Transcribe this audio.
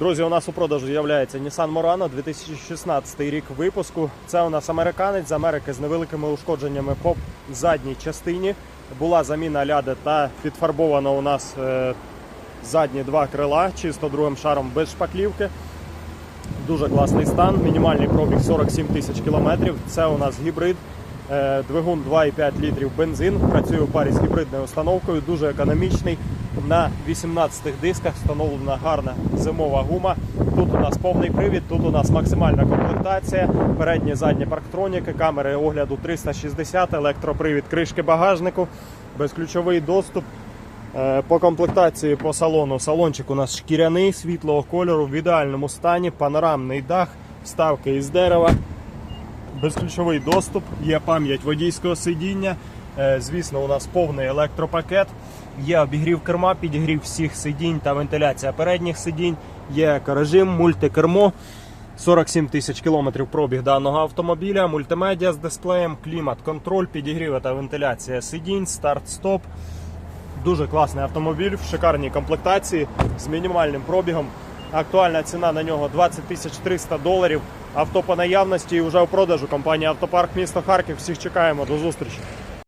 Друзі, у нас у продажу з'являється Nissan Murano 2016 рік випуску. Це у нас американець з Америки з невеликими ушкодженнями по задній частині. Була заміна ляди та підфарбовано у нас е, задні два крила, чисто другим шаром без шпаклівки. Дуже класний стан. Мінімальний пробіг 47 тисяч кілометрів. Це у нас гібрид. Е, Двигун 2,5 літрів бензин. Працює у парі з гібридною установкою. Дуже економічний. На 18 дисках встановлена гарна зимова гума. Тут у нас повний привід, тут у нас максимальна комплектація, передні задні парктроніки, камери огляду 360, електропривід кришки багажнику, безключовий доступ. Е, По комплектації по салону салончик у нас шкіряний світлого кольору в ідеальному стані, панорамний дах, вставки із дерева, безключовий доступ, є пам'ять водійського сидіння. Е, Звісно, у нас повний електропакет. Є обігрів керма, підігрів всіх сидінь та вентиляція передніх сидінь. Є екорежим, мультикермо. 47 тисяч кілометрів пробіг даного автомобіля, мультимедіа з дисплеєм, клімат, контроль, підігрів та вентиляція сидінь, старт-стоп. Дуже класний автомобіль в шикарній комплектації з мінімальним пробігом. Актуальна ціна на нього 20 тисяч 300 доларів. Авто по наявності і вже у продажу. Компанія Автопарк місто Харків. Всіх чекаємо. До зустрічі.